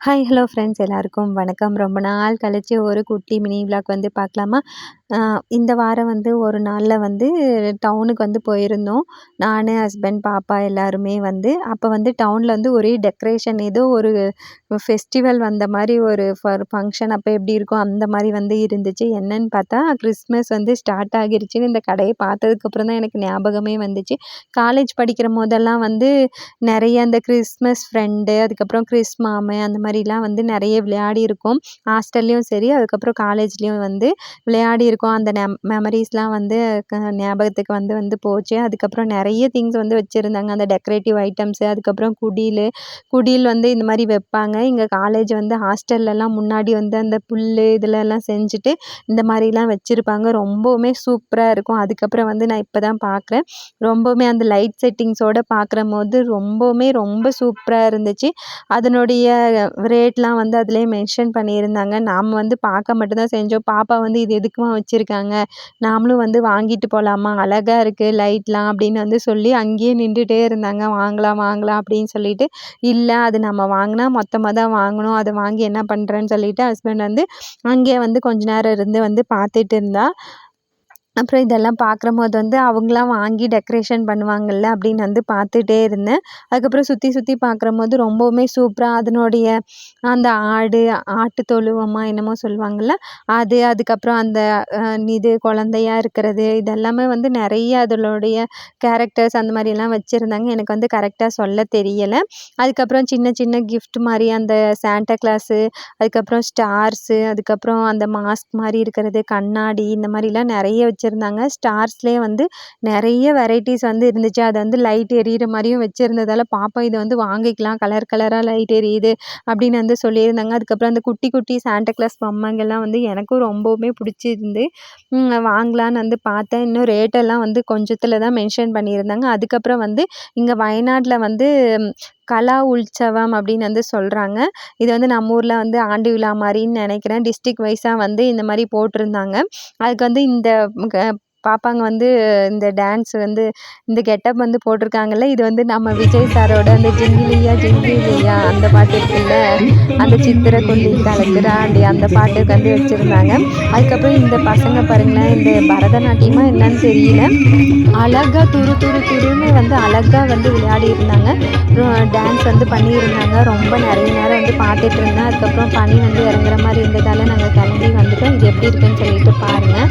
Hi hello friends எல்லாருக்கும் வணக்கம். ரொம்ப நாள் கழித்து ஒரு குட்டி மினி விளாக் வந்து பார்க்கலாமா? இந்த வாரம் வந்து ஒரு நாளில் வந்து டவுனுக்கு வந்து போயிருந்தோம். நான் ஹஸ்பண்ட் பாப்பா எல்லாருமே வந்து. அப்போ வந்து டவுனில் வந்து ஒரே டெக்கரேஷன் ஏதோ ஒரு ஃபெஸ்டிவல் வந்த மாதிரி ஒரு ஃபர் ஃபங்க்ஷன் அப்போ எப்படி இருக்கும் அந்த மாதிரி வந்து இருந்துச்சு. என்னன்னு பார்த்தா கிறிஸ்மஸ் வந்து ஸ்டார்ட் ஆகிருச்சுன்னு இந்த கடையை பார்த்ததுக்கப்புறம் தான் எனக்கு ஞாபகமே வந்துச்சு. காலேஜ் படிக்கிற போதெல்லாம் வந்து நிறைய அந்த கிறிஸ்மஸ் ஃப்ரெண்டு அதுக்கப்புறம் கிறிஸ் மாமு அந்த மாதிரிலாம் வந்து நிறைய விளையாடி இருக்கோம். ஹாஸ்டல்லையும் சரி அதுக்கப்புறம் காலேஜ்லேயும் வந்து விளையாடி இருக்கோம். அந்த நெ மெமரிஸ்லாம் வந்து க ஞாபகத்துக்கு வந்து வந்து போச்சு. அதுக்கப்புறம் நிறைய திங்ஸ் வந்து வச்சுருந்தாங்க. அந்த டெக்கரேட்டிவ் ஐட்டம்ஸு அதுக்கப்புறம் குடில் குடில் வந்து இந்த மாதிரி வைப்பாங்க. இங்கே காலேஜ் வந்து ஹாஸ்டல்லலாம் முன்னாடி வந்து அந்த புல் இதிலலாம் செஞ்சுட்டு இந்த மாதிரிலாம் வச்சுருப்பாங்க. ரொம்பவுமே சூப்பராக இருக்கும். அதுக்கப்புறம் வந்து நான் இப்போ தான் பார்க்குறேன் ரொம்பவுமே அந்த லைட் செட்டிங்ஸோடு பார்க்குற போது ரொம்பவுமே ரொம்ப சூப்பராக இருந்துச்சு. அதனுடைய ரேட்லாம் வந்து அதிலே மென்ஷன் பண்ணியிருந்தாங்க. நாம் வந்து பார்க்க மட்டும்தான் செஞ்சோம். பாப்பா வந்து இது எதுக்குமா வச்சுருக்காங்க? நாமளும் வந்து வாங்கிட்டு போகலாமா அழகாக இருக்குது லைட்லாம் அப்படின்னு வந்து சொல்லி அங்கேயே நின்றுட்டே இருந்தாங்க. வாங்கலாம் வாங்கலாம் அப்படின்னு சொல்லிட்டு இல்லை அது நம்ம வாங்கினா மொத்தமாக தான் வாங்கணும். அதை வாங்கி என்ன பண்ணுறேன்னு சொல்லிட்டு ஹஸ்பண்ட் வந்து அங்கேயே வந்து கொஞ்ச நேரம் இருந்து வந்து பார்த்துட்டு இருந்தா. அப்புறம் இதெல்லாம் பார்க்குறம்போது வந்து அவங்களாம் வாங்கி டெக்கரேஷன் பண்ணுவாங்கள்ல அப்படின்னு வந்து பார்த்துட்டே இருந்தேன். அதுக்கப்புறம் சுற்றி சுற்றி பார்க்குறம்போது ரொம்பவுமே சூப்பராக அதனுடைய அந்த ஆடு ஆட்டு தொழுவமா என்னமோ சொல்லுவாங்கள்ல அது அதுக்கப்புறம் அந்த இது குழந்தையா இருக்கிறது இதெல்லாமே வந்து நிறைய அதனுடைய கேரக்டர்ஸ் அந்த மாதிரிலாம் வச்சுருந்தாங்க. எனக்கு வந்து கரெக்டாக சொல்ல தெரியலை. அதுக்கப்புறம் சின்ன சின்ன கிஃப்ட் மாதிரி அந்த சாண்டா கிளாஸு அதுக்கப்புறம் ஸ்டார்ஸு அதுக்கப்புறம் அந்த மாஸ்க் மாதிரி இருக்கிறது கண்ணாடி இந்த மாதிரிலாம் நிறைய வச்சு வச்சுருந்தாங்க. ஸ்டார்ஸ்லேயே வந்து நிறைய வெரைட்டிஸ் வந்து இருந்துச்சு. அது வந்து லைட் எரியிற மாதிரியும் வச்சுருந்ததால் பாப்பா இதை வந்து வாங்கிக்கலாம். கலர் கலராக லைட் எரியுது அப்படின்னு வந்து சொல்லியிருந்தாங்க. அதுக்கப்புறம் அந்த குட்டி குட்டி சாண்டா கிளாஸ் பொம்மைங்கள்லாம் வந்து எனக்கும் ரொம்பவுமே பிடிச்சிருந்து வாங்கலான்னு வந்து பார்த்தேன். இன்னும் ரேட்டெல்லாம் வந்து கொஞ்சத்தில் தான் மென்ஷன் பண்ணியிருந்தாங்க. அதுக்கப்புறம் வந்து இங்கே வயநாட்டில் வந்து கலா உற்சவம் அப்படின்னு வந்து சொல்கிறாங்க இது வந்து நம்ம ஊரில் வந்து ஆண்டு விழா மாதிரின்னு நினைக்கிறேன். டிஸ்ட்ரிக் வைஸாக வந்து இந்த மாதிரி போட்டிருந்தாங்க. அதுக்கு வந்து இந்த பாப்பாங்க வந்து இந்த டான்ஸ் வந்து இந்த கெட்டப் வந்து போட்டிருக்காங்கல்ல இது வந்து நம்ம விஜய் சாரோட அந்த ஜிங்கிலியா ஜிங்கிலியா அந்த பாட்டு இருக்குல்ல அந்த சித்திரை கொல்லி கலக்குறாண்டி அந்த பாட்டுக்கு வந்து வச்சுருந்தாங்க. அதுக்கப்புறம் இந்த பசங்க பாருங்களேன் இந்த பரதநாட்டியமா என்னன்னு தெரியல. அழகாக துரு துரு துருன்னு வந்து அழகாக வந்து விளையாடி இருந்தாங்க. டான்ஸ் வந்து பண்ணியிருந்தாங்க. ரொம்ப நிறைய நேரம் வந்து பார்த்துட்டு இருந்தேன். அதுக்கப்புறம் பனி வந்து இறங்குற மாதிரி இருந்ததால் நாங்கள் கிளம்பி வந்துட்டோம். இது எப்படி இருக்குன்னு சொல்லிட்டு பாருங்கள்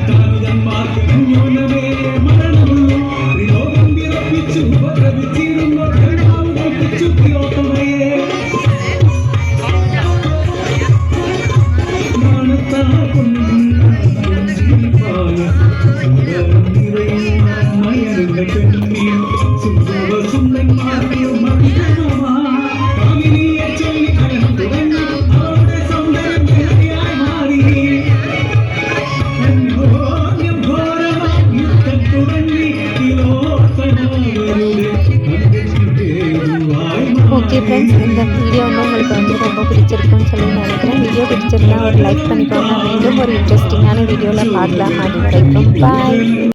ஃப்ரெண்ட்ஸ் இந்த வீடியோ வந்து உங்களுக்கு வந்து ரொம்ப பிடிச்சிருக்குன்னு சொல்லி நினைக்கிறேன். வீடியோ பிடிச்சிருந்தா ஒரு லைக் பண்ணிக்கோங்க. மீண்டும் ஒரு இன்ட்ரெஸ்டிங்கான வீடியோவில் பார்க்கலாம். அது வரைக்கும் பாய்